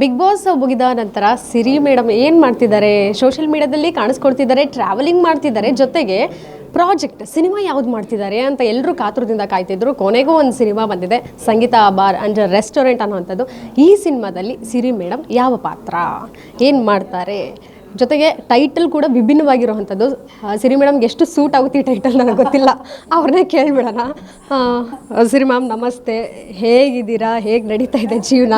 Big boss ಮುಗಿದ ನಂತರ ಸಿರಿ madam ಏನು ಮಾಡ್ತಿದ್ದಾರೆ? ಸೋಷಿಯಲ್ ಮೀಡಿಯಾದಲ್ಲಿ ಕಾಣಿಸ್ಕೊಳ್ತಿದ್ದಾರೆ ಟ್ರಾವೆಲಿಂಗ್ ಮಾಡ್ತಿದ್ದಾರೆ, ಜೊತೆಗೆ ಪ್ರಾಜೆಕ್ಟ್ ಸಿನಿಮಾ ಯಾವ್ದು ಮಾಡ್ತಿದ್ದಾರೆ ಅಂತ ಎಲ್ಲರೂ ಕಾತುರದಿಂದ ಕಾಯ್ತಿದ್ರು. ಕೊನೆಗೂ ಒಂದು ಸಿನಿಮಾ ಬಂದಿದೆ, ಸಂಗೀತ ಬಾರ್ ಅಂಡ್ ರೆಸ್ಟೋರೆಂಟ್ ಅನ್ನುವಂಥದ್ದು. ಈ ಸಿನಿಮಾದಲ್ಲಿ ಸಿರಿ ಮೇಡಮ್ ಯಾವ ಪಾತ್ರ? ಏನು ಮಾಡ್ತಾರೆ? ಜೊತೆಗೆ ಟೈಟಲ್ ಕೂಡ ವಿಭಿನ್ನವಾಗಿರುವಂಥದ್ದು. ಸಿರಿ ಮೇಡಮ್ಗೆ ಎಷ್ಟು ಸೂಟ್ ಆಗುತ್ತೆ ಈ ಟೈಟಲ್ ನನಗೆ ಗೊತ್ತಿಲ್ಲ. ಅವ್ರನ್ನೇ ಕೇಳಿಬಿಡೋಣ. ಸಿರಿ ಮ್ಯಾಮ್ ನಮಸ್ತೆ. ಹೇಗಿದ್ದೀರಾ? ಹೇಗೆ ನಡೀತಾ ಇದೆ ಜೀವನ?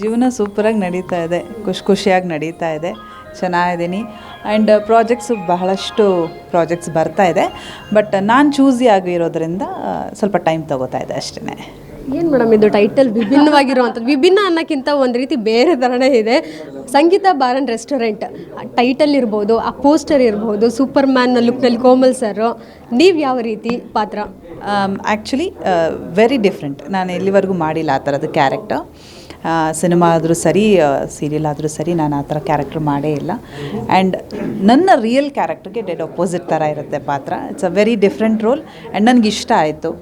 ಜೀವನ ಸೂಪರಾಗಿ ನಡೀತಾ ಇದೆ. ಖುಷಿ ಖುಷಿಯಾಗಿ ನಡೀತಾ ಇದೆ. ಚೆನ್ನಾಗಿದ್ದೀನಿ. ಆ್ಯಂಡ್ ಪ್ರಾಜೆಕ್ಟ್ಸು ಬಹಳಷ್ಟು ಪ್ರಾಜೆಕ್ಟ್ಸ್ ಬರ್ತಾ ಇದೆ. ಬಟ್ ನಾನು ಚೂಸಿ ಆಗಿರೋದ್ರಿಂದ ಸ್ವಲ್ಪ ಟೈಮ್ ತಗೋತಾ ಇದೆ ಅಷ್ಟೇ ಏನು ಮೇಡಮ್ ಇದು ಟೈಟಲ್ ವಿಭಿನ್ನವಾಗಿರುವಂಥದ್ದು ವಿಭಿನ್ನ ಅನ್ನೋಕ್ಕಿಂತ ಒಂದು ರೀತಿ ಬೇರೆ ಥರನೇ ಇದೆ. ಸಂಗೀತ ಬಾರ್ ಅಂಡ್ ರೆಸ್ಟೋರೆಂಟ್ ಟೈಟಲ್ ಇರ್ಬೋದು ಆ ಪೋಸ್ಟರ್ ಇರ್ಬೋದು ಸೂಪರ್ ಮ್ಯಾನ್ ಲುಕ್ನಲ್ಲಿ ಕೋಮಲ್ ಸರ್ ನೀವು ಯಾವ ರೀತಿ ಪಾತ್ರ? ಆ್ಯಕ್ಚುಲಿ ವೆರಿ ಡಿಫ್ರೆಂಟ್ ನಾನು ಇಲ್ಲಿವರೆಗೂ ಮಾಡಿಲ್ಲ ಆ ಥರದ್ದು ಕ್ಯಾರೆಕ್ಟರ್ ಸಿನಿಮಾ ಆದರೂ ಸರಿ ಸೀರಿಯಲ್ ಆದರೂ ಸರಿ ನಾನು ಆ ಥರ ಕ್ಯಾರೆಕ್ಟರ್ ಮಾಡೇ ಇಲ್ಲ. ಆ್ಯಂಡ್ ನನ್ನ ರಿಯಲ್ ಕ್ಯಾರೆಕ್ಟರ್ಗೆ ಡೆಡ್ ಅಪೋಸಿಟ್ ಥರ ಇರುತ್ತೆ ಪಾತ್ರ. It's a very different role and ನನಗೆ ಇಷ್ಟ ಆಯಿತು.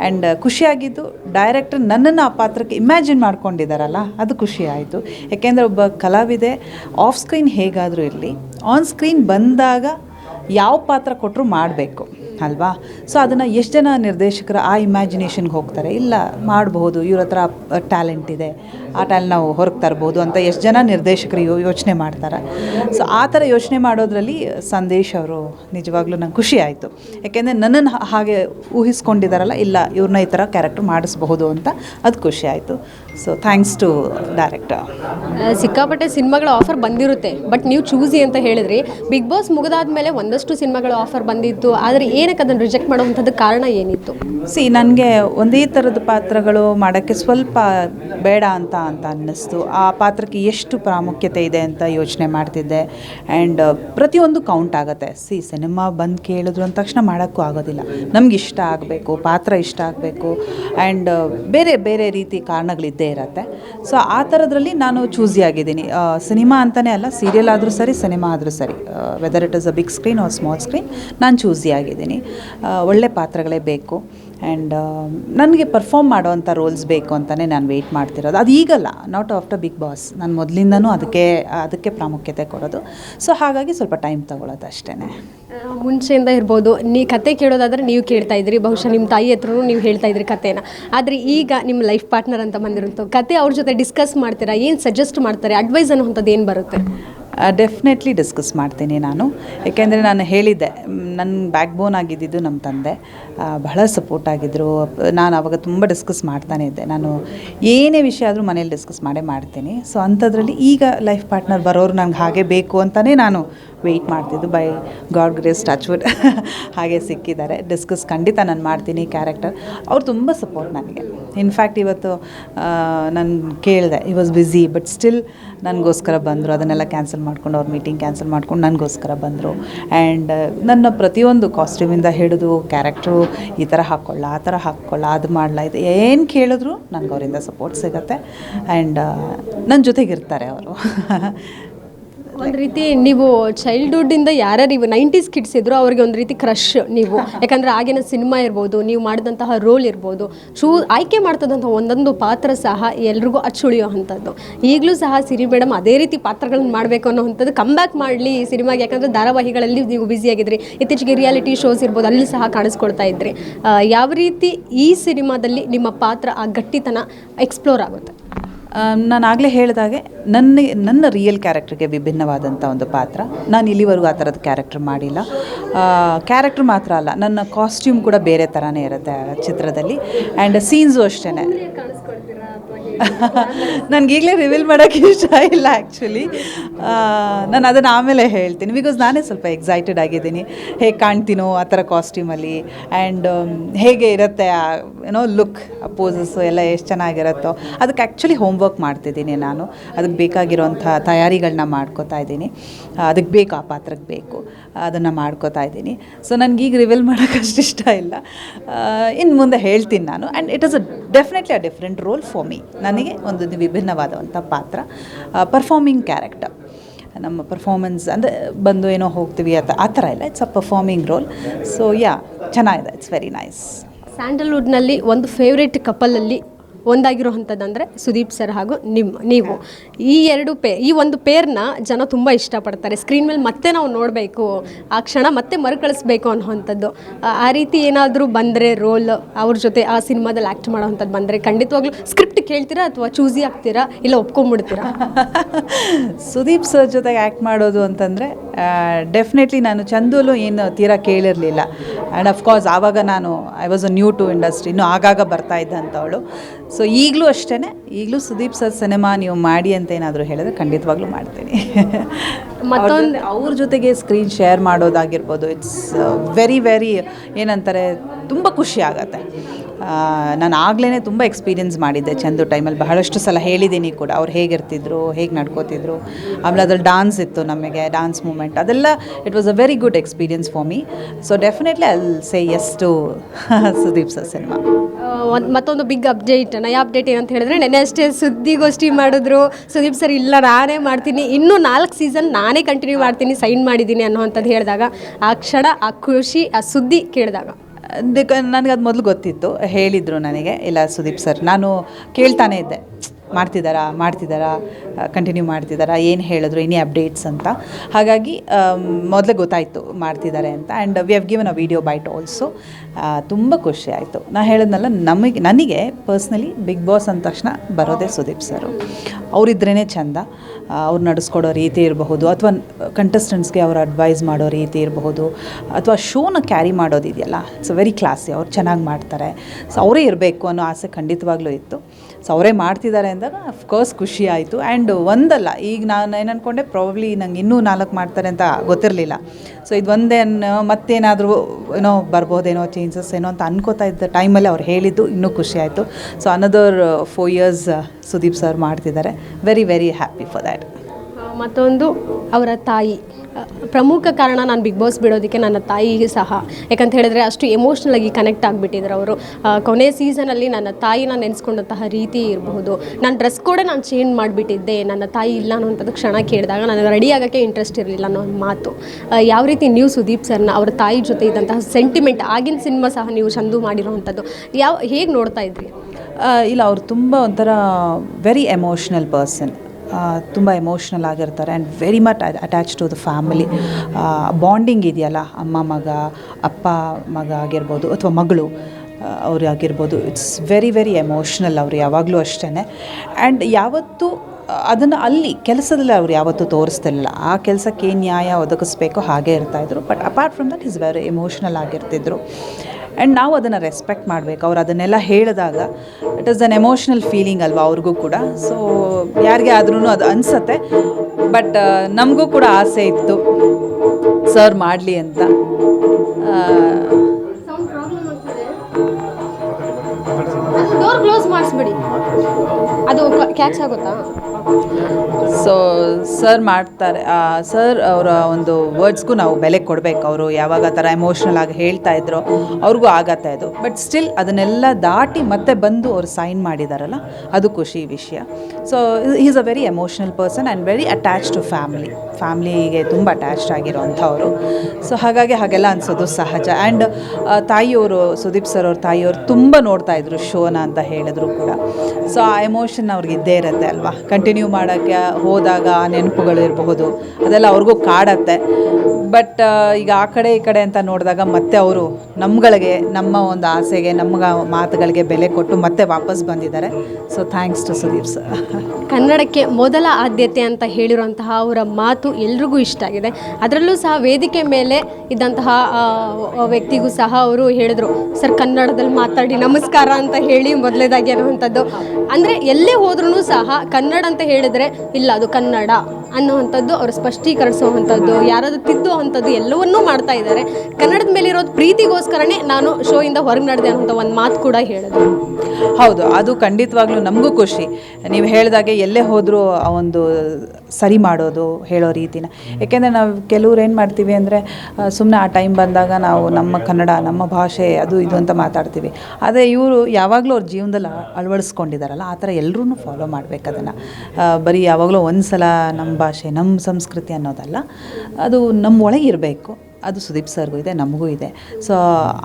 ಆ್ಯಂಡ್ ಖುಷಿಯಾಗಿದ್ದು ಡೈರೆಕ್ಟರ್ ನನ್ನನ್ನು ಆ ಪಾತ್ರಕ್ಕೆ ಇಮ್ಯಾಜಿನ್ ಮಾಡ್ಕೊಂಡಿದ್ದಾರಲ್ಲ, ಅದು ಖುಷಿ ಆಯಿತು. ಯಾಕೆಂದರೆ ಒಬ್ಬ ಕಲಾವಿದೆ ಆಫ್ ಸ್ಕ್ರೀನ್ ಹೇಗಾದರೂ ಇರಲಿ ಆನ್ ಸ್ಕ್ರೀನ್ ಬಂದಾಗ ಯಾವ ಪಾತ್ರ ಕೊಟ್ಟರು ಮಾಡಬೇಕು. ಅಲ್ವಾ? ಸೊ ಅದನ್ನು ಎಷ್ಟು ಜನ ನಿರ್ದೇಶಕರು ಆ ಇಮ್ಯಾಜಿನೇಷನ್ಗೆ ಹೋಗ್ತಾರೆ? ಇಲ್ಲ, ಮಾಡಬಹುದು. ಇವ್ರ ಹತ್ರ ಟ್ಯಾಲೆಂಟ್ ಇದೆ. ಆ ಟ್ಯಾಲೆಂಟ್ ನಾವು ಹೊರಗೆ ತರ್ಬೋದು ಅಂತ ಎಷ್ಟು ಜನ ನಿರ್ದೇಶಕರು ಯೋ, ಯೋಚನೆ ಮಾಡ್ತಾರೆ? ಸೊ ಆ ಥರ ಯೋಚನೆ ಮಾಡೋದ್ರಲ್ಲಿ ಸಂದೇಶ್ ಅವರು ನಿಜವಾಗ್ಲೂ ನಂಗೆ ಖುಷಿ ಆಯಿತು. ಯಾಕೆಂದರೆ ನನ್ನನ್ನು ಹಾಗೆ ಊಹಿಸ್ಕೊಂಡಿದ್ದಾರಲ್ಲ ಇಲ್ಲ ಇವ್ರನ್ನ ಈ ಥರ ಕ್ಯಾರೆಕ್ಟರ್ ಮಾಡಿಸ್ಬಹುದು ಅಂತ ಅದು ಖುಷಿ ಆಯಿತು. ಸೊ ಥ್ಯಾಂಕ್ಸ್ ಟು ಡೈರೆಕ್ಟರ್ ಸಿಕ್ಕಾಪಟ್ಟೆ ಸಿನಿಮಾಗಳ ಆಫರ್ ಬಂದಿರುತ್ತೆ. ಬಟ್ ನೀವು ಚೂಸಿ ಅಂತ ಹೇಳಿದ್ರಿ. ಬಿಗ್ ಬಾಸ್ ಮುಗಿದಾದ ಮೇಲೆ ಒಂದಷ್ಟು ಸಿನಿಮಾಗಳ ಆಫರ್ ಬಂದಿತ್ತು. ಆದರೆ ಏನಕ್ಕೆ ಅದನ್ನು ರಿಜೆಕ್ಟ್ ಮಾಡುವಂಥದ್ದು ಕಾರಣ ಏನಿತ್ತು? ಸಿ ನನಗೆ ಒಂದೇ ಥರದ ಪಾತ್ರಗಳು ಮಾಡೋಕ್ಕೆ ಸ್ವಲ್ಪ ಬೇಡ ಅಂತ ಅಂತ ಅನ್ನಿಸ್ತು. ಆ ಪಾತ್ರಕ್ಕೆ ಎಷ್ಟು ಪ್ರಾಮುಖ್ಯತೆ ಇದೆ ಅಂತ ಯೋಚನೆ ಮಾಡ್ತಿದ್ದೆ. ಆ್ಯಂಡ್ ಪ್ರತಿಯೊಂದು ಕೌಂಟ್ ಆಗುತ್ತೆ. ಸಿ ಸಿನಿಮಾ ಬಂದು ಕೇಳಿದ್ರು ಅಂದ ತಕ್ಷಣ ಮಾಡೋಕ್ಕೂ ಆಗೋದಿಲ್ಲ. ನಮ್ಗೆ ಇಷ್ಟ ಆಗಬೇಕು ಪಾತ್ರ ಇಷ್ಟ ಆಗಬೇಕು. ಆ್ಯಂಡ್ ಬೇರೆ ಬೇರೆ ರೀತಿ ಕಾರಣಗಳಿದ್ದೇ ಇರತ್ತೆ. ಸೊ ಆ ಥರದ್ರಲ್ಲಿ ನಾನು ಚೂಸಿ ಆಗಿದ್ದೀನಿ. ಸಿನಿಮಾ ಅಂತಲೇ ಅಲ್ಲ ಸೀರಿಯಲ್ ಆದರೂ ಸರಿ, ಸಿನಿಮಾ ಆದರೂ ಸರಿ. Whether it is a big screen or small screen ನಾನು ಚೂಸಿ ಆಗಿದ್ದೀನಿ. ಒಳ್ಳೆ ಪಾತ್ರಗಳೇ ಬೇಕು. ಆ್ಯಂಡ್ ನನಗೆ ಪರ್ಫಾರ್ಮ್ ಮಾಡುವಂಥ ರೋಲ್ಸ್ ಬೇಕು ಅಂತಲೇ ನಾನು ವೆಯ್ಟ್ ಮಾಡ್ತಿರೋದು. ಅದು ಈಗಲ್ಲ ನಾಟ್ ಆಫ್ಟರ್ ಬಿಗ್ ಬಾಸ್ ನಾನು ಮೊದಲಿಂದನೂ ಅದಕ್ಕೆ ಅದಕ್ಕೆ ಪ್ರಾಮುಖ್ಯತೆ ಕೊಡೋದು. ಸೊ ಹಾಗಾಗಿ ಸ್ವಲ್ಪ ಟೈಮ್ ತೊಗೊಳೋದು ಅಷ್ಟೇ ಮುಂಚೆಯಿಂದ ಇರ್ಬೋದು. ನೀ ಕತೆ ಕೇಳೋದಾದ್ರೆ ನೀವು ಕೇಳ್ತಾ ಇದ್ರಿ ಬಹುಶಃ ನಿಮ್ಮ ತಾಯಿ ಹತ್ರನೂ ನೀವು ಹೇಳ್ತಾ ಇದ್ರಿ ಕತೆನ. ಆದರೆ ಈಗ ನಿಮ್ಮ ಲೈಫ್ ಪಾರ್ಟ್ನರ್ ಅಂತ ಬಂದಿರುತ್ತೋ ಕತೆ ಅವ್ರ ಜೊತೆ ಡಿಸ್ಕಸ್ ಮಾಡ್ತೀರಾ? ಏನು ಸಜೆಸ್ಟ್ ಮಾಡ್ತಾರೆ? ಅಡ್ವೈಸ್ ಅನ್ನುವಂಥದ್ದು ಏನು ಬರುತ್ತೆ? ಡೆಫಿನೆಟ್ಲಿ ಡಿಸ್ಕಸ್ ಮಾಡ್ತೀನಿ ನಾನು. ಏಕೆಂದರೆ ನಾನು ಹೇಳಿದ್ದೆ ನನ್ನ ಬ್ಯಾಕ್ ಬೋನ್ ಆಗಿದ್ದಿದ್ದು ನಮ್ಮ ತಂದೆ. ಬಹಳ ಸಪೋರ್ಟ್ ಆಗಿದ್ದರು ನಾನು ಅವಾಗ ತುಂಬ ಡಿಸ್ಕಸ್ ಮಾಡ್ತಾನೆ ಇದ್ದೆ. ನಾನು ಏನೇ ವಿಷಯ ಆದರೂ ಮನೇಲಿ ಡಿಸ್ಕಸ್ ಮಾಡೇ ಮಾಡ್ತೀನಿ. ಸೊ ಅಂಥದ್ರಲ್ಲಿ ಈಗ ಲೈಫ್ ಪಾರ್ಟ್ನರ್ ಬರೋರು ನನಗೆ ಹಾಗೆ ಬೇಕು ಅಂತಲೇ ನಾನು ವೆಯ್ಟ್ ಮಾಡ್ತಿದ್ದು ಬೈ ಗಾಡ್ ಗ್ರೇಸ್ ಟಚ್ವುಡ್ ಹಾಗೆ ಸಿಕ್ಕಿದ್ದಾರೆ. ಡಿಸ್ಕಸ್ ಖಂಡಿತ ನಾನು ಮಾಡ್ತೀನಿ ಕ್ಯಾರೆಕ್ಟರ್ ಅವ್ರು ತುಂಬ ಸಪೋರ್ಟ್ ನನಗೆ. ಇನ್ಫ್ಯಾಕ್ಟ್ ಇವತ್ತು ನಾನು ಕೇಳಿದೆ ಈ ವಾಸ್ ಬ್ಯುಸಿ ಬಟ್ ಸ್ಟಿಲ್ ನನಗೋಸ್ಕರ ಬಂದರು. ಅದನ್ನೆಲ್ಲ ಕ್ಯಾನ್ಸಲ್ ಮಾಡ್ಕೊಂಡು, ಅವ್ರ ಮೀಟಿಂಗ್ ಕ್ಯಾನ್ಸಲ್ ಮಾಡ್ಕೊಂಡು ನನಗೋಸ್ಕರ ಬಂದರು. ಆ್ಯಂಡ್ ನನ್ನ ಪ್ರತಿಯೊಂದು ಕಾಸ್ಟ್ಯೂಮಿಂದ ಹಿಡಿದು ಕ್ಯಾರೆಕ್ಟ್ರು ಈ ಥರ ಹಾಕ್ಕೊಳ್ಳ ಆ ಥರ ಹಾಕ್ಕೊಳ್ಳ ಅದು ಮಾಡಲ, ಇದು ಏನು ಕೇಳಿದ್ರು ನನಗೆ ಅವರಿಂದ ಸಪೋರ್ಟ್ ಸಿಗುತ್ತೆ ಆ್ಯಂಡ್ ನನ್ನ ಜೊತೆಗಿರ್ತಾರೆ ಅವರು. ಒಂದು ರೀತಿ ನೀವು ಚೈಲ್ಡ್ಹುಡ್ ಇಂದ ಯಾರ್ಯಾರು ಇವು ನೈಂಟೀಸ್ ಕಿಡ್ಸ್ ಇದ್ರು ಅವ್ರಿಗೆ ಒಂದು ರೀತಿ ಕ್ರಶ್ ನೀವು. ಯಾಕಂದರೆ ಆಗಿನ ಸಿನಿಮಾ ಇರ್ಬೋದು ನೀವು ಮಾಡಿದಂತಹ ರೋಲ್ ಇರ್ಬೋದು ಶೂ ಆಯ್ಕೆ ಮಾಡ್ತದಂಥ ಒಂದೊಂದು ಪಾತ್ರ ಸಹ ಎಲ್ರಿಗೂ ಅಚ್ಚುಳಿಯೋ ಅಂಥದ್ದು. ಈಗಲೂ ಸಹ ಸಿರಿ ಮೇಡಮ್ ಅದೇ ರೀತಿ ಪಾತ್ರಗಳನ್ನ ಮಾಡಬೇಕು ಅನ್ನೋವಂಥದ್ದು ಕಮ್ ಬ್ಯಾಕ್ ಮಾಡಲಿ ಈ ಸಿನಿಮಾಗೆ ಯಾಕಂದರೆ ಧಾರಾವಾಹಿಗಳಲ್ಲಿ ನೀವು ಬ್ಯುಸಿಯಾಗಿದ್ರಿ ಇತ್ತೀಚೆಗೆ ರಿಯಾಲಿಟಿ ಶೋಸ್ ಇರ್ಬೋದು ಅಲ್ಲಿ ಸಹ ಕಾಣಿಸ್ಕೊಳ್ತಾ ಇದ್ರಿ. ಯಾವ ರೀತಿ ಈ ಸಿನಿಮಾದಲ್ಲಿ ನಿಮ್ಮ ಪಾತ್ರ ಆ ಗಟ್ಟಿತನ ಎಕ್ಸ್ಪ್ಲೋರ್ ಆಗುತ್ತೆ? ನಾನು ಆಗಲೇ ಹೇಳಿದಾಗೆ ನನ್ನ ನನ್ನ ರಿಯಲ್ ಕ್ಯಾರೆಕ್ಟರ್ಗೆ ವಿಭಿನ್ನವಾದಂಥ ಒಂದು ಪಾತ್ರ. ನಾನು ಇಲ್ಲಿವರೆಗೂ ಆ ಥರದ ಕ್ಯಾರೆಕ್ಟರ್ ಮಾಡಿಲ್ಲ. ಕ್ಯಾರೆಕ್ಟರ್ ಮಾತ್ರ ಅಲ್ಲ, ನನ್ನ ಕಾಸ್ಟ್ಯೂಮ್ ಕೂಡ ಬೇರೆ ಥರನೇ ಇರುತ್ತೆ ಚಿತ್ರದಲ್ಲಿ. ಆ್ಯಂಡ್ ಸೀನ್ಸು ಅಷ್ಟೇ ನನಗೆ ಈಗಲೇ ರಿವೀಲ್ ಮಾಡೋಕ್ಕೆ ಇಷ್ಟ ಇಲ್ಲ ಆ್ಯಕ್ಚುಲಿ ನಾನು ಅದನ್ನು ಆಮೇಲೆ ಹೇಳ್ತೀನಿ. ಬಿಕಾಸ್ ನಾನೇ ಸ್ವಲ್ಪ ಎಕ್ಸೈಟೆಡ್ ಆಗಿದ್ದೀನಿ. ಹೇಗೆ ಕಾಣ್ತೀನೋ ಆ ಥರ ಕಾಸ್ಟ್ಯೂಮಲ್ಲಿ ಆ್ಯಂಡ್ ಹೇಗೆ ಇರುತ್ತೆ ಏನೋ ಲುಕ್ ಪೋಸಸ್ ಪೋಸಸ್ಸು ಎಲ್ಲ ಎಷ್ಟು ಚೆನ್ನಾಗಿರುತ್ತೋ. ಅದಕ್ಕೆ ಆ್ಯಕ್ಚುಲಿ ಹೋಮ್ವರ್ಕ್ ಮಾಡ್ತಿದ್ದೀನಿ ನಾನು. ಅದಕ್ಕೆ ಬೇಕಾಗಿರೋಂಥ ತಯಾರಿಗಳನ್ನ ಮಾಡ್ಕೋತಾ ಇದ್ದೀನಿ. ಅದಕ್ಕೆ ಬೇಕು, ಆ ಪಾತ್ರಕ್ಕೆ ಬೇಕು. ಅದನ್ನು ಮಾಡ್ಕೋತಾ ಇದ್ದೀನಿ. ಸೊ ನನಗೀಗ ರಿವೀಲ್ ಮಾಡೋಕ್ಕಷ್ಟು ಇಷ್ಟ ಇಲ್ಲ. ಇನ್ನು ಮುಂದೆ ಹೇಳ್ತೀನಿ ನಾನು. And it is a definitely a different role for me ನನಗೆ ಒಂದು ವಿಭಿನ್ನವಾದಂಥ ಪಾತ್ರ ಪರ್ಫಾರ್ಮಿಂಗ್ ಕ್ಯಾರೆಕ್ಟರ್ ನಮ್ಮ ಪರ್ಫಾರ್ಮೆನ್ಸ್ ಅಂದರೆ ಬಂದು ಏನೋ ಹೋಗ್ತೀವಿ ಅಂತ ಆ ಥರ ಇಲ್ಲ it's a performing role so yeah ಚೆನ್ನಾಗಿದೆ ಇಟ್ಸ್ ವೆರಿ ನೈಸ್ ಸ್ಯಾಂಡಲ್ವುಡ್ನಲ್ಲಿ ಒಂದು ಫೇವ್ರೆಟ್ ಕಪಲಲ್ಲಿ ಒಂದಾಗಿರುವಂಥದ್ದು ಅಂದರೆ ಸುದೀಪ್ ಸರ್ ಹಾಗೂ ನಿಮ್ಮ ನೀವು. ಈ ಎರಡು ಪೇ ಈ ಒಂದು ಪೇರ್ನ ಜನ ತುಂಬ ಇಷ್ಟಪಡ್ತಾರೆ. ಸ್ಕ್ರೀನ್ ಮೇಲೆ ಮತ್ತೆ ನಾವು ನೋಡಬೇಕು. ಆ ಕ್ಷಣ ಮತ್ತೆ ಮರುಕಳಿಸ್ಬೇಕು ಅನ್ನೋವಂಥದ್ದು. ಆ- ರೀತಿ ಏನಾದರೂ ಬಂದರೆ ರೋಲ್ ಅವ್ರ ಜೊತೆ ಆ ಸಿನಿಮಾದಲ್ಲಿ ಆ್ಯಕ್ಟ್ ಮಾಡೋವಂಥದ್ದು ಬಂದರೆ ಖಂಡಿತವಾಗ್ಲೂ ಸ್ಕ್ರಿಪ್ಟ್ ಕೇಳ್ತೀರಾ ಅಥವಾ ಚೂಸಿ ಆಗ್ತೀರಾ ಇಲ್ಲ ಒಪ್ಕೊಂಡ್ಬಿಡ್ತೀರಾ? ಸುದೀಪ್ ಸರ್ ಜೊತೆಗೆ ಆ್ಯಕ್ಟ್ ಮಾಡೋದು ಅಂತಂದರೆ ಡೆಫಿನೆಟ್ಲಿ ನಾನು ಚಂದೂಲು ಏನು ತೀರಾ ಕೇಳಿರಲಿಲ್ಲ. ಆ್ಯಂಡ್ ಅಫ್ಕೋರ್ಸ್ ಆವಾಗ ನಾನು I was a new to industry ಇನ್ನೂ ಆಗಾಗ ಬರ್ತಾ ಇದ್ದಂಥವಳು. ಸೊ ಈಗಲೂ ಅಷ್ಟೇ ಈಗಲೂ ಸುದೀಪ್ ಸರ್ ಸಿನಿಮಾ ನೀವು ಮಾಡಿ ಅಂತ ಏನಾದರೂ ಹೇಳಿದ್ರೆ ಖಂಡಿತವಾಗ್ಲೂ ಮಾಡ್ತೀನಿ. ಮತ್ತೊಂದು ಅವ್ರ ಜೊತೆಗೆ ಸ್ಕ್ರೀನ್ ಶೇರ್ ಮಾಡೋದಾಗಿರ್ಬೋದು ಇಟ್ಸ್ ವೆರಿ ವೆರಿ ಏನಂತಾರೆ ತುಂಬ ಖುಷಿ ಆಗತ್ತೆ. ನಾನು ಆಗಲೇ ತುಂಬ ಎಕ್ಸ್ಪೀರಿಯನ್ಸ್ ಮಾಡಿದ್ದೆ ಚಂದು ಟೈಮಲ್ಲಿ ಬಹಳಷ್ಟು ಸಲ ಹೇಳಿದ್ದೀನಿ ಕೂಡ. ಅವ್ರು ಹೇಗಿರ್ತಿದ್ರು, ಹೇಗೆ ನಡ್ಕೋತಿದ್ರು. ಆಮೇಲೆ ಅದ್ರಲ್ಲಿ ಡಾನ್ಸ್ ಇತ್ತು ನಮಗೆ ಡಾನ್ಸ್ ಮೂಮೆಂಟ್ ಅದೆಲ್ಲ it was a very good experience for me so definitely I say yes to Sudeep sir cinema ಒಂದು, ಮತ್ತೊಂದು ಬಿಗ್ ಅಪ್ಡೇಟ್ ನಯ ಅಪ್ಡೇಟ್ ಏನಂತ ಹೇಳಿದ್ರೆ, ನೆನ್ನೆ ಅಷ್ಟೇ ಸುದ್ದಿಗೋಷ್ಠಿ ಮಾಡಿದ್ರು. ಸುದೀಪ್ ಸರ್ ಇಲ್ಲ, ನಾನೇ ಮಾಡ್ತೀನಿ. ಇನ್ನೂ ನಾಲ್ಕು ಸೀಸನ್ ನಾನೇ ಕಂಟಿನ್ಯೂ ಮಾಡ್ತೀನಿ ಸೈನ್ ಮಾಡಿದ್ದೀನಿ ಅನ್ನುವಂಥದ್ದು ಹೇಳಿದಾಗ, ಆ ಕ್ಷಣ, ಆ ಖುಷಿ, ಆ ಸುದ್ದಿ ಕೇಳಿದಾಗ. ನನಗೆ ಅದು ಮೊದಲು ಗೊತ್ತಿತ್ತು. ಹೇಳಿದರು ನನಗೆ ಇಲ್ಲ ಸುದೀಪ್ ಸರ್ ನಾನು ಕೇಳ್ತಾನೆ ಇದ್ದೆ. ಮಾಡ್ತಿದ್ದಾರಾ ಮಾಡ್ತಿದ್ದಾರಾ ಕಂಟಿನ್ಯೂ ಮಾಡ್ತಿದ್ದಾರಾ ಏನು ಹೇಳಿದ್ರು ಎನಿ ಅಪ್ಡೇಟ್ಸ್ ಅಂತ. ಹಾಗಾಗಿ ಮೊದಲೇ ಗೊತ್ತಾಯಿತು ಮಾಡ್ತಿದ್ದಾರೆ ಅಂತ. And we have given a video byte also ತುಂಬ ಖುಷಿ ಆಯಿತು. ನಾನು ಹೇಳಿದ್ನಲ್ಲ, ನಮಗೆ, ನನಗೆ ಪರ್ಸ್ನಲಿ ಬಿಗ್ ಬಾಸ್ ಅಂದ ತಕ್ಷಣ ಬರೋದೇ ಸುದೀಪ್ ಸರು ಅವರಿದ್ರೇ ಚಂದ. ಅವ್ರು ನಡೆಸ್ಕೊಡೋ ರೀತಿ ಇರಬಹುದು, ಅಥವಾ ಕಂಟೆಸ್ಟೆಂಟ್ಸ್ಗೆ ಅವ್ರು ಅಡ್ವೈಸ್ ಮಾಡೋ ರೀತಿ ಇರಬಹುದು, ಅಥವಾ ಶೋನ ಕ್ಯಾರಿ ಮಾಡೋದಿದೆಯಲ್ಲ ಇಟ್ಸ್ ವೆರಿ ಕ್ಲಾಸಿ ಅವ್ರು ಚೆನ್ನಾಗಿ ಮಾಡ್ತಾರೆ. ಸೊ ಅವರೇ ಇರಬೇಕು ಅನ್ನೋ ಆಸೆ ಖಂಡಿತವಾಗ್ಲೂ ಇತ್ತು. ಸೊ ಅವರೇ ಮಾಡ್ತಿದ್ದಾರೆ ಅಂದಾಗ ಅಫ್ಕೋರ್ಸ್ ಖುಷಿ ಆಯಿತು. ಆ್ಯಂಡ್ ಒಂದಲ್ಲ, ಈಗ ನಾನು ಏನು ಅಂದ್ಕೊಂಡೆ ಪ್ರಾಬ್ಲಿ ನಂಗೆ ಇನ್ನೂ ನಾಲ್ಕು ಮಾಡ್ತಾರೆ ಅಂತ ಗೊತ್ತಿರಲಿಲ್ಲ. ಸೊ ಇದು ಒಂದೇನು ಮತ್ತೇನಾದರೂ ಏನೋ ಬರ್ಬೋದೇನೋ ಚೇಂಜಸ್ ಏನೋ ಅಂತ ಅನ್ಕೋತಾ ಇದ್ದ ಟೈಮಲ್ಲಿ ಅವ್ರು ಹೇಳಿದ್ದು, ಇನ್ನೂ ಖುಷಿ ಆಯಿತು. So another four years Sudeep sir ಮಾಡ್ತಿದ್ದಾರೆ. Very very happy for that ಮತ್ತೊಂದು ಅವರ ತಾಯಿ. ಪ್ರಮುಖ ಕಾರಣ ನಾನು ಬಿಗ್ ಬಾಸ್ ಬಿಡೋದಕ್ಕೆ ನನ್ನ ತಾಯಿಗೆ ಸಹ. ಯಾಕಂತ ಹೇಳಿದ್ರೆ ಅಷ್ಟು ಎಮೋಷ್ನಲ್ ಆಗಿ ಕನೆಕ್ಟ್ ಆಗಿಬಿಟ್ಟಿದ್ರು ಅವರು. ಕೊನೆ ಸೀಸನಲ್ಲಿ ನನ್ನ ತಾಯಿನ ನೆನೆಸ್ಕೊಂಡಂತಹ ರೀತಿ ಇರಬಹುದು. ನಾನು ಡ್ರೆಸ್ ಕೂಡ ನಾನು ಚೇಂಜ್ ಮಾಡಿಬಿಟ್ಟಿದ್ದೆ. ನನ್ನ ತಾಯಿ ಇಲ್ಲ ಅನ್ನೋಂಥದ್ದು ಕ್ಷಣ ಕೇಳಿದಾಗ ನನಗೆ ರೆಡಿ ಆಗೋಕ್ಕೆ ಇಂಟ್ರೆಸ್ಟ್ ಇರಲಿಲ್ಲ ಅನ್ನೋ ಒಂದು ಮಾತು. ಯಾವ ರೀತಿ ನೀವು ಸುದೀಪ್ ಸರ್ನ ಅವ್ರ ತಾಯಿ ಜೊತೆ ಇದ್ದಂತಹ ಸೆಂಟಿಮೆಂಟ್ ಆಗಿನ ಸಿನಿಮಾ ಸಹ ನೀವು ಚಂದು ಮಾಡಿರೋವಂಥದ್ದು, ಯಾವ, ಹೇಗೆ ನೋಡ್ತಾ ಇದ್ರಿ? ಇಲ್ಲ, ಅವ್ರು ತುಂಬ ಒಂಥರ ವೆರಿ ಎಮೋಷ್ನಲ್ ಪರ್ಸನ್ ತುಂಬ ಎಮೋಷ್ನಲ್ ಆಗಿರ್ತಾರೆ and very much attach to the family bonding ಇದೆಯಲ್ಲ, ಅಮ್ಮ, ಮಗ, ಅಪ್ಪ, ಮಗ ಆಗಿರ್ಬೋದು ಅಥವಾ ಮಗಳು ಅವ್ರು ಆಗಿರ್ಬೋದು ಇಟ್ಸ್ ವೆರಿ ವೆರಿ ಎಮೋಷ್ನಲ್ ಅವರು ಯಾವಾಗಲೂ ಅಷ್ಟೇ ಆ್ಯಂಡ್ ಯಾವತ್ತೂ ಅದನ್ನು ಅಲ್ಲಿ, ಕೆಲಸದಲ್ಲಿ ಅವ್ರು ಯಾವತ್ತೂ ತೋರಿಸ್ತಿರಲಿಲ್ಲ. ಆ ಕೆಲಸಕ್ಕೆ ನ್ಯಾಯ ಒದಗಿಸ್ಬೇಕು ಹಾಗೆ ಇರ್ತಾಯಿದ್ರು but apart from that is very emotional ಆಗಿರ್ತಿದ್ರು. And ನಾವು ಅದನ್ನು ರೆಸ್ಪೆಕ್ಟ್ ಮಾಡಬೇಕು. ಅವ್ರು ಅದನ್ನೆಲ್ಲ ಹೇಳಿದಾಗ it is an emotional feeling ಅಲ್ವಾ ಅವ್ರಿಗೂ ಕೂಡ. ಸೊ ಯಾರಿಗೆ ಆದ್ರೂ ಅದು ಅನಿಸತ್ತೆ. ಬಟ್ ನಮಗೂ ಕೂಡ ಆಸೆ ಇತ್ತು. ಸರ್ ಮಾಡಲಿ ಅಂತ. ಕ್ಲೋಸ್ ಮಾಡಿಸ್ಬಿಡಿ. ಅದು ಕ್ಯಾಚ್ ಆಗುತ್ತಾ? ಸೊ ಸರ್ ಮಾಡ್ತಾರೆ ಸರ್ ಅವರ ಒಂದು ವರ್ಡ್ಸ್ಗೂ ನಾವು ಬೆಲೆ ಕೊಡಬೇಕು ಅವರು, ಯಾವಾಗ ಆ ಥರ ಎಮೋಷ್ನಲ್ ಆಗಿ ಹೇಳ್ತಾ ಇದ್ರು, ಅವ್ರಿಗೂ ಆಗತ್ತೆ ಅದು. ಬಟ್ ಸ್ಟಿಲ್ ಅದನ್ನೆಲ್ಲ ದಾಟಿ ಮತ್ತೆ ಬಂದು ಅವ್ರು ಸೈನ್ ಮಾಡಿದಾರಲ್ಲ, ಅದು ಖುಷಿ ವಿಷಯ. So is a very emotional person and very attach to family ಫ್ಯಾಮ್ಲಿಗೆ ತುಂಬ ಅಟ್ಯಾಚ್ಡ್ ಆಗಿರೋವಂಥವ್ರು. ಸೊ ಹಾಗಾಗಿ ಹಾಗೆಲ್ಲ ಅನಿಸೋದು ಸಹಜ. ಆ್ಯಂಡ್ ತಾಯಿಯವರು, ಸುದೀಪ್ ಸರ್ ಅವ್ರ ತಾಯಿಯವರು ತುಂಬ ನೋಡ್ತಾ ಇದ್ರು ಶೋನ ಅಂತ ಹೇಳಿದ್ರು ಕೂಡ. ಸೊ ಆ ಎಮೋಷನ್ ಅವ್ರಿಗೆ ಇದ್ದೇ ಇರುತ್ತೆ ಅಲ್ವಾ? ಕಂಟಿನ್ಯೂ ಮಾಡೋಕ್ಕೆ ಹೋದಾಗ ಆ ನೆನಪುಗಳು ಇರಬಹುದು. ಅದೆಲ್ಲ ಅವ್ರಿಗೂ ಕಾಡತ್ತೆ. ಬಟ್ ಈಗ ಆ ಕಡೆ ಈ ಕಡೆ ಅಂತ ನೋಡಿದಾಗ ಮತ್ತೆ ಅವರು ನಮ್ಗಳಿಗೆ, ನಮ್ಮ ಒಂದು ಆಸೆಗೆ, ನಮ್ಮ ಮಾತುಗಳಿಗೆ ಬೆಲೆ ಕೊಟ್ಟು ಮತ್ತೆ ವಾಪಸ್ ಬಂದಿದ್ದಾರೆ. So thanks to Sudheer sir ಕನ್ನಡಕ್ಕೆ ಮೊದಲ ಆದ್ಯತೆ ಅಂತ ಹೇಳಿರುವಂತಹ ಅವರ ಮಾತು ಎಲ್ರಿಗೂ ಇಷ್ಟ ಆಗಿದೆ. ಅದರಲ್ಲೂ ಸಹ ವೇದಿಕೆ ಮೇಲೆ ಇದ್ದಂತಹ ವ್ಯಕ್ತಿಗೂ ಸಹ ಅವರು ಹೇಳಿದ್ರು, ಸರ್, ಕನ್ನಡದಲ್ಲಿ ಮಾತಾಡಿ, ನಮಸ್ಕಾರ ಅಂತ ಹೇಳಿ ಮೊದಲೇದಾಗಿ ಅನ್ನುವಂಥದ್ದು. ಅಂದರೆ ಎಲ್ಲೇ ಹೋದ್ರೂ ಸಹ ಕನ್ನಡ ಅಂತ ಹೇಳಿದರೆ, ಇಲ್ಲ, ಅದು ಕನ್ನಡ ಅನ್ನುವಂಥದ್ದು, ಅವರು ಸ್ಪಷ್ಟೀಕರಿಸುವಂಥದ್ದು. ಯಾರಾದರೂ ತಿದ್ದುವಂಥದ್ದು ಎಲ್ಲವನ್ನೂ ಮಾಡ್ತಾ ಇದ್ದಾರೆ. ಕನ್ನಡದ ಮೇಲೆ ಇರೋದು ಪ್ರೀತಿಗೋಸ್ಕರನೇ ನಾನು ಶೋ ಇಂದ ಹೊರಗೆ ನಡೆದೆ ಅಂತ ಒಂದು ಮಾತು ಕೂಡ ಹೇಳಿದೆ. ಹೌದು, ಅದು ಖಂಡಿತವಾಗ್ಲೂ ನಮಗೂ ಖುಷಿ. ನೀವು ಹೇಳಿದಾಗೆ ಎಲ್ಲೇ ಹೋದರೂ ಆ ಒಂದು ಸರಿ ಮಾಡೋದು, ಹೇಳೋ ರೀತಿನ. ಯಾಕೆಂದರೆ ನಾವು ಕೆಲವ್ರು ಏನು ಮಾಡ್ತೀವಿ ಅಂದರೆ ಸುಮ್ಮನೆ ಆ ಟೈಮ್ ಬಂದಾಗ ನಾವು ನಮ್ಮ ಕನ್ನಡ, ನಮ್ಮ ಭಾಷೆ, ಅದು ಇದು ಅಂತ ಮಾತಾಡ್ತೀವಿ. ಆದರೆ ಇವರು ಯಾವಾಗಲೂ ಅವ್ರ ಜೀವನದಲ್ಲಿ ಅಳವಡಿಸ್ಕೊಂಡಿದ್ದಾರಲ್ಲ ಆ ಥರ ಎಲ್ಲರೂ ಫಾಲೋ ಮಾಡಬೇಕು ಅದನ್ನು. ಬರೀ ಯಾವಾಗಲೂ ಒಂದು ಸಲ ನಮ್ಮ ಭಾಷೆ ನಮ್ಮ ಸಂಸ್ಕೃತಿ ಅನ್ನೋದಲ್ಲ, ಅದು ನಮ್ಮ ಒಳಗೆ ಇರಬೇಕು ಅದು ಸುದೀಪ್ ಸರ್ಗೂ ಇದೆ ನಮಗೂ ಇದೆ. ಸೊ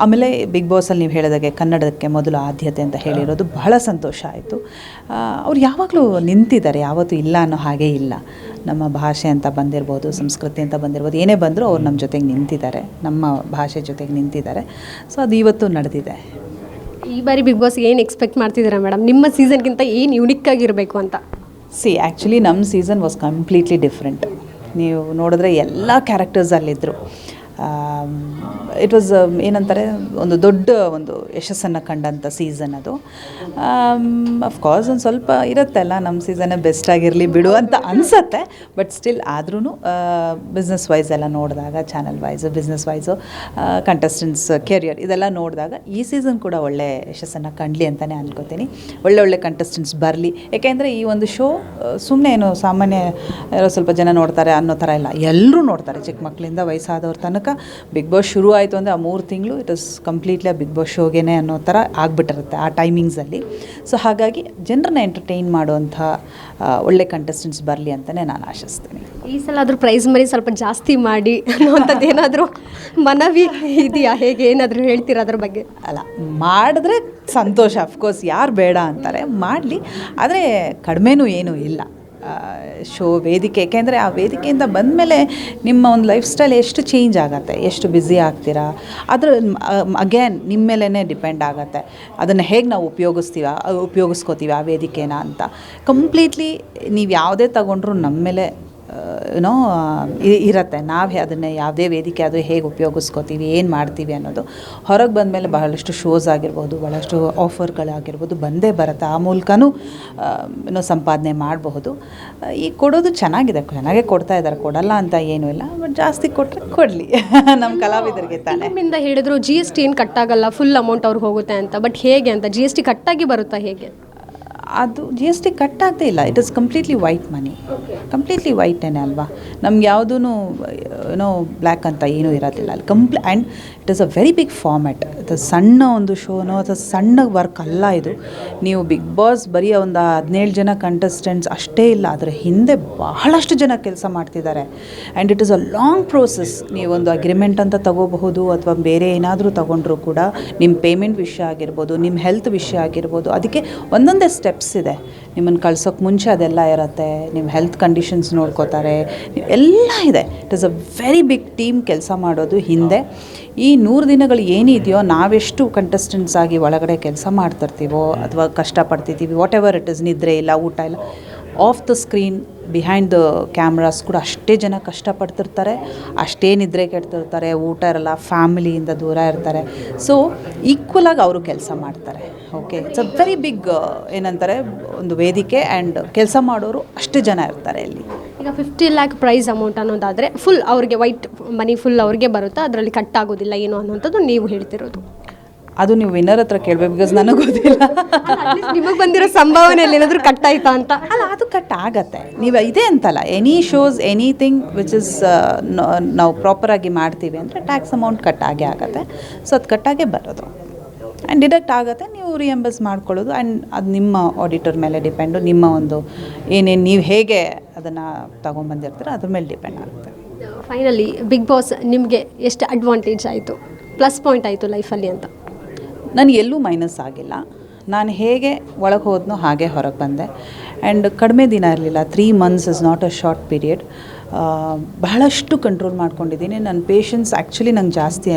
ಆಮೇಲೆ ಬಿಗ್ ಬಾಸಲ್ಲಿ ನೀವು ಹೇಳಿದಾಗೆ ಕನ್ನಡಕ್ಕೆ ಮೊದಲು ಆದ್ಯತೆ ಅಂತ ಹೇಳಿರೋದು ಬಹಳ ಸಂತೋಷ ಆಯಿತು. ಅವ್ರು ಯಾವಾಗಲೂ ನಿಂತಿದ್ದಾರೆ ಯಾವತ್ತೂ ಇಲ್ಲ ಅನ್ನೋ ಹಾಗೆ ಇಲ್ಲ. ನಮ್ಮ ಭಾಷೆ ಅಂತ ಬಂದಿರ್ಬೋದು ಸಂಸ್ಕೃತಿ ಅಂತ ಬಂದಿರ್ಬೋದು ಏನೇ ಬಂದರೂ ಅವ್ರು ನಮ್ಮ ಜೊತೆಗೆ ನಿಂತಿದ್ದಾರೆ ನಮ್ಮ ಭಾಷೆ ಜೊತೆಗೆ ನಿಂತಿದ್ದಾರೆ. ಸೊ ಅದು ಇವತ್ತು ನಡೆದಿದೆ. ಈ ಬಾರಿ ಬಿಗ್ ಬಾಸ್ ಏನು ಎಕ್ಸ್ಪೆಕ್ಟ್ ಮಾಡ್ತಿದ್ದೀರಾ ಮೇಡಮ್ ನಿಮ್ಮ ಸೀಸನ್ಗಿಂತ ಏನು ಯುನಿಕ್ ಆಗಿರಬೇಕು ಅಂತ? ಸಿ ಆ್ಯಕ್ಚುಲಿ ನಮ್ಮ ಸೀಸನ್ ವಾಸ್ ಕಂಪ್ಲೀಟ್ಲಿ ಡಿಫ್ರೆಂಟ್ ನೀವು ನೋಡಿದ್ರೆ ಎಲ್ಲ ಕ್ಯಾರೆಕ್ಟರ್ಸ್ ಅಲ್ಲಿದ್ದರು ಇಟ್ ವಾಸ್ ಏನಂತಾರೆ, ಒಂದು ದೊಡ್ಡ ಒಂದು ಯಶಸ್ಸನ್ನು ಕಂಡಂಥ ಸೀಸನ್ ಅದು. ಅಫ್ಕೋರ್ಸ್ ಒಂದು ಸ್ವಲ್ಪ ಇರುತ್ತಲ್ಲ ನಮ್ಮ ಸೀಸನ್ನೇ ಬೆಸ್ಟ್ ಆಗಿರಲಿ ಬಿಡು ಅಂತ ಅನಿಸತ್ತೆ. ಬಟ್ ಸ್ಟಿಲ್ ಆದ್ರೂ ಬಿಸ್ನೆಸ್ ವೈಸ್ ಎಲ್ಲ ನೋಡಿದಾಗ channel wise business wise contestants career ಇದೆಲ್ಲ ನೋಡಿದಾಗ, ಈ ಸೀಸನ್ ಕೂಡ ಒಳ್ಳೆ ಯಶಸ್ಸನ್ನು ಕಂಡ್ಲಿ ಅಂತಲೇ ಅನ್ಕೋತೀನಿ. ಒಳ್ಳೆ ಒಳ್ಳೆ ಕಂಟೆಸ್ಟೆಂಟ್ಸ್ ಬರಲಿ. ಏಕೆಂದರೆ, ಈ ಒಂದು ಶೋ ಸುಮ್ಮನೆ ಏನು ಸಾಮಾನ್ಯ ಸ್ವಲ್ಪ ಜನ ನೋಡ್ತಾರೆ ಅನ್ನೋ ಥರ ಇಲ್ಲ. ಎಲ್ಲರೂ ನೋಡ್ತಾರೆ ಚಿಕ್ಕ ಮಕ್ಕಳಿಂದ ವಯಸ್ಸಾದವ್ರ ತನಕ. ಬಿಗ್ ಬಾಸ್ ಶುರು ಆಯಿತು ಅಂದರೆ ಆ ಮೂರು ತಿಂಗಳು ಇಟ್ ಇಸ್ ಕಂಪ್ಲೀಟ್ಲಿ ಆ ಬಿಗ್ ಬಾಸ್ ಶೋಗೇನೆ ಅನ್ನೋ ಥರ ಆಗ್ಬಿಟ್ಟಿರುತ್ತೆ ಆ ಟೈಮಿಂಗ್ಸಲ್ಲಿ ಸೊ ಹಾಗಾಗಿ ಜನರನ್ನ ಎಂಟರ್ಟೈನ್ ಮಾಡುವಂಥ ಒಳ್ಳೆ ಕಂಟೆಸ್ಟೆಂಟ್ಸ್ ಬರಲಿ ಅಂತಲೇ ನಾನು ಆಶಿಸ್ತೀನಿ. ಈ ಸಲ ಆದರೂ ಪ್ರೈಸ್ ಮನಿ ಸ್ವಲ್ಪ ಜಾಸ್ತಿ ಮಾಡಿ ಅನ್ನೋವಂಥದ್ದು ಏನಾದರೂ ಮನವಿ ಇದೆಯಾ? ಹೇಗೆ? ಏನಾದರೂ ಹೇಳ್ತೀರಾ ಅದ್ರ ಬಗ್ಗೆ? ಅಲ್ಲ ಮಾಡಿದ್ರೆ ಸಂತೋಷ. ಅಫ್ಕೋರ್ಸ್ ಯಾರು ಬೇಡ ಅಂತಾರೆ. ಮಾಡಲಿ. ಆದರೆ ಕಡಿಮೆನೂ ಏನೂ ಇಲ್ಲ. ಶೋ ವೇದಿಕೆ ಏಕೆಂದರೆ ಆ ವೇದಿಕೆಯಿಂದ ಬಂದಮೇಲೆ ನಿಮ್ಮ ಒಂದು ಲೈಫ್ ಸ್ಟೈಲ್ ಎಷ್ಟು ಚೇಂಜ್ ಆಗುತ್ತೆ, ಎಷ್ಟು ಬ್ಯುಸಿ ಆಗ್ತೀರಾ, ಅದ್ರ ಅಗೇನ್ ನಿಮ್ಮ ಮೇಲೇ ಡಿಪೆಂಡ್ ಆಗುತ್ತೆ. ಅದನ್ನು ಹೇಗೆ ನಾವು ಉಪಯೋಗಿಸ್ತೀವ, ಉಪಯೋಗಿಸ್ಕೋತೀವಿ ಆ ವೇದಿಕೆನ ಅಂತ. ಕಂಪ್ಲೀಟ್ಲಿ ನೀವು ಯಾವುದೇ ತಗೊಂಡ್ರು ನಮ್ಮ ಮೇಲೆ ಏನೋ ಇರುತ್ತೆ. ನಾವು ಅದನ್ನು ಯಾವುದೇ ವೇದಿಕೆ ಅದು ಹೇಗೆ ಉಪಯೋಗಿಸ್ಕೋತೀವಿ, ಏನು ಮಾಡ್ತೀವಿ ಅನ್ನೋದು. ಹೊರಗೆ ಬಂದಮೇಲೆ ಬಹಳಷ್ಟು ಶೋಸ್ ಆಗಿರ್ಬೋದು, ಬಹಳಷ್ಟು ಆಫರ್ಗಳಾಗಿರ್ಬೋದು ಬಂದೇ ಬರುತ್ತೆ. ಆ ಮೂಲಕನೂ ಏನೋ ಸಂಪಾದನೆ ಮಾಡಬಹುದು. ಈ ಕೊಡೋದು ಚೆನ್ನಾಗಿದೆ. ಚೆನ್ನಾಗೆ ಕೊಡ್ತಾ ಇದ್ದಾರೆ. ಕೊಡಲ್ಲ ಅಂತ ಏನೂ ಇಲ್ಲ. ಬಟ್ ಜಾಸ್ತಿ ಕೊಟ್ಟರೆ ಕೊಡಲಿ. ನಮ್ಮ ಕಲಾವಿದರಿಗೆ ತಾನೆ. ಹೇಳಿದ್ರು ಜಿ ಎಸ್ ಟಿ ಏನು ಕಟ್ಟಾಗಲ್ಲ ಫುಲ್ ಅಮೌಂಟ್ ಅವ್ರಿಗೆ ಹೋಗುತ್ತೆ ಅಂತ. ಬಟ್ ಹೇಗೆ ಅಂತ? ಜಿ ಎಸ್ ಟಿ ಕಟ್ಟಾಗಿ ಬರುತ್ತಾ ಹೇಗೆ? ಅದು ಜಿ ಎಸ್ ಟಿ ಕಟ್ ಆಗದೇ ಇಲ್ಲ it is completely white money completely ವೈಟೇನೆ ಅಲ್ವಾ? ನಮ್ಗೆ ಯಾವುದೂ ಏನೋ ಬ್ಲ್ಯಾಕ್ ಅಂತ ಏನೂ ಇರೋದಿಲ್ಲ ಅಲ್ಲಿ. Kampli and it is a very big format ಅದು ಸಣ್ಣ ಒಂದು ಶೋನೋ ಅಥವಾ ಸಣ್ಣ ವರ್ಕ್ ಅಲ್ಲ ಇದು. ನೀವು ಬಿಗ್ ಬಾಸ್ ಬರೀ ಒಂದು ಹದಿನೇಳು ಜನ ಕಂಟೆಸ್ಟೆಂಟ್ಸ್ ಅಷ್ಟೇ ಇಲ್ಲ. ಅದರ ಹಿಂದೆ ಬಹಳಷ್ಟು ಜನ ಕೆಲಸ ಮಾಡ್ತಿದ್ದಾರೆ. And it is a long process ನೀವೊಂದು ಅಗ್ರಿಮೆಂಟ್ ಅಂತ ತಗೋಬಹುದು ಅಥವಾ ಬೇರೆ ಏನಾದರೂ ತಗೊಂಡ್ರೂ ಕೂಡ ನಿಮ್ಮ ಪೇಮೆಂಟ್ ವಿಷಯ ಆಗಿರ್ಬೋದು ನಿಮ್ಮ ಹೆಲ್ತ್ ವಿಷಯ ಆಗಿರ್ಬೋದು ಅದಕ್ಕೆ ಒಂದೊಂದೇ ಸ್ಟೆಪ್ಸ್ ಇದೆ. ನಿಮ್ಮನ್ನು ಕಳ್ಸೋಕ್ಕೆ ಮುಂಚೆ ಅದೆಲ್ಲ ಇರುತ್ತೆ ನಿಮ್ಮ ಹೆಲ್ತ್ ಕಂಡೀಷನ್ಸ್ ನೋಡ್ಕೋತಾರೆ ನೀವು ಎಲ್ಲ ಇದೆ. It is a very big team ಕೆಲಸ ಮಾಡೋದು ಹಿಂದೆ. ಈ ನೂರು ದಿನಗಳು ಏನಿದೆಯೋ ನಾವೆಷ್ಟು ಕಂಟೆಸ್ಟೆಂಟ್ಸ್ ಆಗಿ ಒಳಗಡೆ ಕೆಲಸ ಮಾಡ್ತಿರ್ತೀವೋ ಅಥವಾ ಕಷ್ಟಪಡ್ತಿದ್ದೀವಿ ವಾಟ್ ಎವರ್ ಇಟ್ ಇಸ್ ನಿದ್ರೆ ಇಲ್ಲ ಊಟ ಇಲ್ಲ off the screen behind the cameras ಕೂಡ ಅಷ್ಟೇ ಜನ ಕಷ್ಟಪಡ್ತಿರ್ತಾರೆ. ಅಷ್ಟೇ ನಿದ್ರೆ ಕೆಡ್ತಿರ್ತಾರೆ, ಊಟ ಇರಲ್ಲ ಫ್ಯಾಮಿಲಿಯಿಂದ ದೂರ ಇರ್ತಾರೆ. ಸೊ ಈಕ್ವಲಾಗಿ ಅವರು ಕೆಲಸ ಮಾಡ್ತಾರೆ. Okay it's a very big ಏನಂತಾರೆ, ಒಂದು ವೇದಿಕೆ ಆ್ಯಂಡ್ ಕೆಲಸ ಮಾಡೋರು ಅಷ್ಟು ಜನ ಇರ್ತಾರೆ ಇಲ್ಲಿ. ಈಗ ಫಿಫ್ಟಿ ಲ್ಯಾಕ್ ಪ್ರೈಸ್ ಅಮೌಂಟ್ ಅನ್ನೋದಾದರೆ ಫುಲ್ ಅವ್ರಿಗೆ ವೈಟ್ ಮನಿ ಫುಲ್ ಅವ್ರಿಗೆ ಬರುತ್ತಾ? ಅದರಲ್ಲಿ ಕಟ್ ಆಗೋದಿಲ್ಲ, ಏನು ಅನ್ನೋಂಥದ್ದು ನೀವು ಹೇಳ್ತಿರೋದು. ಅದು ನೀವು ವಿನ್ನರ್ ಹತ್ರ ಕೇಳಬೇಕು ಬಿಕಾಸ್ ನನಗೆ ಗೊತ್ತಿಲ್ಲ. ನಿಮಗೆ ಬಂದಿರೋ ಸಂಭಾವನೆಯಲ್ಲಿ ಏನಾದರೂ ಕಟ್ ಆಯ್ತಾ ಅಂತ? ಅಲ್ಲ ಅದು ಕಟ್ ಆಗತ್ತೆ. ನೀವು ಇದೆ ಅಂತಲ್ಲ any shows anything which is ನಾವು ಪ್ರಾಪರಾಗಿ ಮಾಡ್ತೀವಿ ಅಂದರೆ ಟ್ಯಾಕ್ಸ್ ಅಮೌಂಟ್ ಕಟ್ ಆಗೇ ಆಗುತ್ತೆ. ಸೊ ಅದು ಕಟ್ಟಾಗೇ ಬರೋದು. ಆ್ಯಂಡ್ ಡಿಡಕ್ಟ್ ಆಗುತ್ತೆ ನೀವು ರಿಯಂಬರ್ಸ್ ಮಾಡ್ಕೊಳ್ಳೋದು. ಆ್ಯಂಡ್ ಅದು ನಿಮ್ಮ ಆಡಿಟರ್ ಮೇಲೆ ಡಿಪೆಂಡು ನಿಮ್ಮ ಒಂದು ಏನೇನು ನೀವು ಹೇಗೆ ಅದನ್ನು ತೊಗೊಂಬಂದಿರ್ತೀರೋ ಅದ್ರ ಮೇಲೆ ಡಿಪೆಂಡ್ ಆಗುತ್ತೆ. ಫೈನಲಿ ಬಿಗ್ ಬಾಸ್ ನಿಮಗೆ ಎಷ್ಟು ಅಡ್ವಾಂಟೇಜ್ ಆಯಿತು? ಪ್ಲಸ್ ಪಾಯಿಂಟ್ ಆಯಿತು ಲೈಫಲ್ಲಿ ಅಂತ. ನನಗೆ ಎಲ್ಲೂ ಮೈನಸ್ ಆಗಿಲ್ಲ. ನಾನು ಹೇಗೆ ಒಳಗೆ ಹೋದ್ನೋ ಹಾಗೆ ಹೊರಗೆ ಬಂದೆ. ಆ್ಯಂಡ್ ಕಡಿಮೆ ದಿನ ಇರಲಿಲ್ಲ. Three months is not a short period ಬಹಳಷ್ಟು ಕಂಟ್ರೋಲ್ ಮಾಡ್ಕೊಂಡಿದ್ದೀನಿ. ನನ್ನ ಪೇಷನ್ಸ್ ಆ್ಯಕ್ಚುಲಿ ನಂಗೆ ಜಾಸ್ತಿ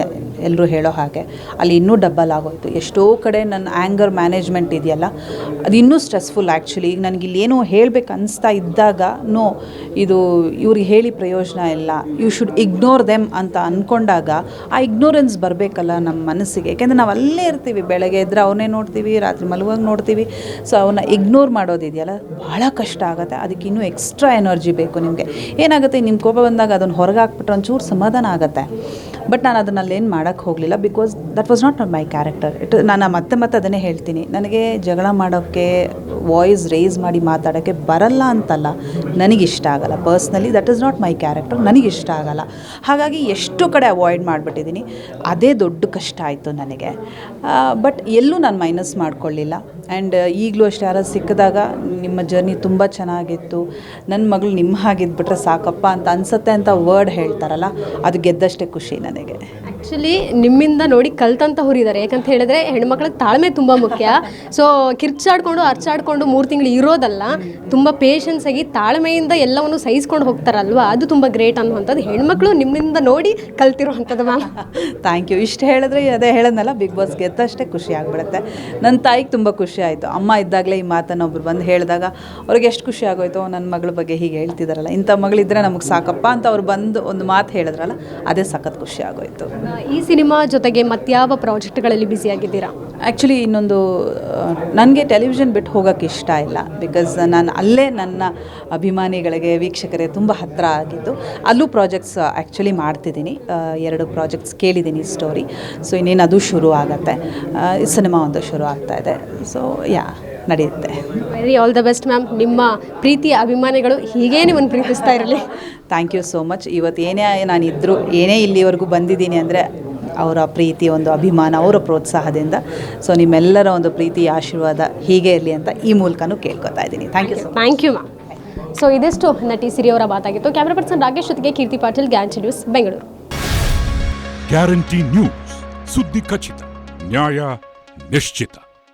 ಎಲ್ಲರೂ ಹೇಳೋ ಹಾಗೆ. ಅಲ್ಲಿ ಇನ್ನೂ ಡಬ್ಬಲ್ ಆಗೋಯ್ತು. ಎಷ್ಟೋ ಕಡೆ ನನ್ನ ಆ್ಯಂಗರ್ ಮ್ಯಾನೇಜ್ಮೆಂಟ್ ಇದೆಯಲ್ಲ, ಅದು ಇನ್ನೂ ಸ್ಟ್ರೆಸ್ಫುಲ್ ಆ್ಯಕ್ಚುಲಿ ಈಗ ನನಗೆ ಇಲ್ಲೇನೋ ಹೇಳ್ಬೇಕು ಅನಿಸ್ತಾ ಇದ್ದಾಗ ನೋ ಇದು ಇವ್ರಿಗೆ ಹೇಳಿ ಪ್ರಯೋಜನ ಇಲ್ಲ. ಯು ಶುಡ್ ಇಗ್ನೋರ್ ದೆಮ್ ಅಂತ ಅಂದ್ಕೊಂಡಾಗ ಆ ಇಗ್ನೋರೆನ್ಸ್ ಬರಬೇಕಲ್ಲ ನಮ್ಮ ಮನಸ್ಸಿಗೆ. ಯಾಕೆಂದರೆ ನಾವು ಅಲ್ಲೇ ಇರ್ತೀವಿ. ಬೆಳಗ್ಗೆ ಎದ್ರೆ ಅವನೇ ನೋಡ್ತೀವಿ, ರಾತ್ರಿ ಮಲಗುವಾಗ ನೋಡ್ತೀವಿ. ಸೊ ಅವನ್ನ ಇಗ್ನೋರ್ ಮಾಡೋದಿದೆಯಲ್ಲ ಭಾಳ ಕಷ್ಟ ಆಗುತ್ತೆ. ಅದಕ್ಕೆ ಇನ್ನೂ ಎಕ್ಸ್ಟ್ರಾ ಎನರ್ಜಿ ಬೇಕು ನಿಮಗೆ. ಏನಾಗುತ್ತೆ ನಿಮ್ಮ ಕೋಪ ಬಂದಾಗ ಅದನ್ನು ಹೊರಗೆ ಹಾಕ್ಬಿಟ್ರೆ ಒಂಚೂರು ಸಮಾಧಾನ ಆಗುತ್ತೆ. ಬಟ್ ನಾನು ಅದನ್ನು ಅಲ್ಲೇನು ಮಾಡೋಕ್ಕೆ ಹೋಗಲಿಲ್ಲ because that was not my character it ನಾನು ಮತ್ತೆ ಮತ್ತೆ ಅದನ್ನೇ ಹೇಳ್ತೀನಿ. ನನಗೆ ಜಗಳ ಮಾಡೋಕ್ಕೆ ವಾಯ್ಸ್ ರೇಸ್ ಮಾಡಿ ಮಾತಾಡೋಕ್ಕೆ ಬರಲ್ಲ ಅಂತಲ್ಲ ನನಗಿಷ್ಟ ಆಗಲ್ಲ. Personally that is not my character ನನಗೆ ಇಷ್ಟ ಆಗಲ್ಲ. ಹಾಗಾಗಿ ಎಷ್ಟು ಕಡೆ ಅವಾಯ್ಡ್ ಮಾಡಿಬಿಟ್ಟಿದ್ದೀನಿ. ಅದೇ ದೊಡ್ಡ ಕಷ್ಟ ಆಯಿತು ನನಗೆ. ಬಟ್ ಎಲ್ಲೂ ನಾನು ಮೈನಸ್ ಮಾಡಿಕೊಳ್ಳಿಲ್ಲ. ಆ್ಯಂಡ್ ಈಗಲೂ ಅಷ್ಟು ಯಾರು ಸಿಕ್ಕಿದಾಗ ನಿಮ್ಮ ಜರ್ನಿ ತುಂಬ ಚೆನ್ನಾಗಿತ್ತು. ನನ್ನ ಮಗಳು ನಿಮ್ಮ ಹಾಗಿದ್ಬಿಟ್ರೆ ಸಾಕಪ್ಪ ಅಂತ ಅನ್ಸತ್ತೆ ಅಂತ ವರ್ಡ್ ಹೇಳ್ತಾರಲ್ಲ, ಅದು ಗೆದ್ದಷ್ಟೇ ಖುಷಿ ನನಗೆ. ನನಗೆ ಆ್ಯಕ್ಚುಲಿ ನಿಮ್ಮಿಂದ ನೋಡಿ ಕಲ್ತಂತ ಹುರಿದ್ದಾರೆ ಯಾಕಂತ ಹೇಳಿದ್ರೆ ಹೆಣ್ಮಕ್ಳಿಗೆ ತಾಳ್ಮೆ ತುಂಬ ಮುಖ್ಯ. ಸೊ ಕಿರ್ಚಾಡ್ಕೊಂಡು, ಅರ್ಚಾಡ್ಕೊಂಡು ಮೂರು ತಿಂಗಳು ಇರೋದಲ್ಲ, ತುಂಬ ಪೇಷನ್ಸ್ ಆಗಿ ತಾಳ್ಮೆಯಿಂದ ಎಲ್ಲವನ್ನು ಸಹಿಸ್ಕೊಂಡು ಹೋಗ್ತಾರಲ್ವಾ? ಅದು ತುಂಬ ಗ್ರೇಟ್ ಅನ್ನುವಂಥದ್ದು. ಹೆಣ್ಮಕ್ಳು ನಿಮ್ಮಿಂದ ನೋಡಿ ಕಲ್ತಿರುವಂಥದ್ದು ಮ್ಯಾಮ್ ಥ್ಯಾಂಕ್ ಯು ಇಷ್ಟು ಹೇಳಿದ್ರೆ ಅದೇ ಹೇಳೋದಲ್ಲ ಬಿಗ್ ಬಾಸ್ ಗೆದ್ದಷ್ಟೇ ಖುಷಿ ಆಗ್ಬಿಡುತ್ತೆ. ನನ್ನ ತಾಯಿಗೆ ತುಂಬ ಖುಷಿ ಆಯಿತು. ಅಮ್ಮ ಇದ್ದಾಗಲೇ ಈ ಮಾತನ್ನು ಒಬ್ರು ಬಂದು ಹೇಳಿದಾಗ, ಅವ್ರಿಗೆ ಎಷ್ಟು ಖುಷಿ ಆಗೋಯ್ತು? ನನ್ನ ಮಗಳ ಬಗ್ಗೆ ಹೀಗೆ ಹೇಳ್ತಿದಾರಲ್ಲ. ಇಂಥ ಮಗಳಿದ್ರೆ ನಮಗೆ ಸಾಕಪ್ಪ ಅಂತ ಅವ್ರು ಬಂದು ಒಂದು ಮಾತು ಹೇಳಿದ್ರಲ್ಲ, ಅದೇ ಸಖತ್ ಖುಷಿ ಆಗೋಯ್ತು. ಈ ಸಿನಿಮಾ ಜೊತೆಗೆ ಮತ್ಯಾವ ಪ್ರಾಜೆಕ್ಟ್ಗಳಲ್ಲಿ ಬ್ಯುಸಿ ಆಗಿದ್ದೀರಾ? ಆ್ಯಕ್ಚುಲಿ ಇನ್ನೊಂದು ನನಗೆ ಟೆಲಿವಿಷನ್ ಬಿಟ್ಟು ಹೋಗೋಕ್ಕೆ ಇಷ್ಟ ಇಲ್ಲ. ಬಿಕಾಸ್ ನಾನು ಅಲ್ಲೇ ನನ್ನ ಅಭಿಮಾನಿಗಳಿಗೆ, ವೀಕ್ಷಕರಿಗೆ ತುಂಬ ಹತ್ತಿರ ಆಗಿದ್ದು, ಅಲ್ಲೂ ಪ್ರಾಜೆಕ್ಟ್ಸ್ ಆ್ಯಕ್ಚುಲಿ ಮಾಡ್ತಿದ್ದೀನಿ. ಎರಡು ಪ್ರಾಜೆಕ್ಟ್ಸ್ ಕೇಳಿದ್ದೀನಿ ಸ್ಟೋರಿ ಸೊ ಇನ್ನೇನು ಅದು ಶುರು ಆಗುತ್ತೆ. ಸಿನಿಮಾ ಒಂದು ಶುರು ಆಗ್ತಾ ಇದೆ. ಸೊ ಯಾ ನಡೆಯುತ್ತೆ. Very all the best ma'am ನಿಮ್ಮ ಪ್ರೀತಿ ಅಭಿಮಾನಿಗಳು ಹೀಗೇ ನಿಮ್ಮನ್ನು ಪ್ರೀತಿಸ್ತಾ ಇರಲಿ. ಥ್ಯಾಂಕ್ ಯು ಸೋ ಮಚ್ ಇವತ್ತು ಏನೇ ನಾನು ಇದ್ದರೂ ಏನೇ ಇಲ್ಲಿವರೆಗೂ ಬಂದಿದ್ದೀನಿ ಅಂದರೆ ಅವರ ಪ್ರೀತಿ ಒಂದು ಅಭಿಮಾನ ಅವರ ಪ್ರೋತ್ಸಾಹದಿಂದ. ಸೊ ನಿಮ್ಮೆಲ್ಲರ ಒಂದು ಪ್ರೀತಿ ಆಶೀರ್ವಾದ ಹೀಗೆ ಇರಲಿ ಅಂತ ಈ ಮೂಲಕನೂ ಕೇಳ್ಕೊತಾ ಇದ್ದೀನಿ. Thank you so thank you ma'am so ಇದಿಷ್ಟು ನಟಿ ಸಿರಿ ಅವರ ಮಾತಾಗಿತ್ತು. ಕ್ಯಾಮ್ರಾ ಪರ್ಸನ್ ರಾಕೇಶ್ ಜೊತೆಗೆ ಕೀರ್ತಿ ಪಾಟೀಲ್ ಗ್ಯಾನ್ಚಿ ನ್ಯೂಸ್ ಬೆಂಗಳೂರು ಗ್ಯಾರಂಟಿ ನ್ಯೂಸ್ ಸುದ್ದಿ ಖಚಿತ ನ್ಯಾಯ ನಿಶ್ಚಿತ.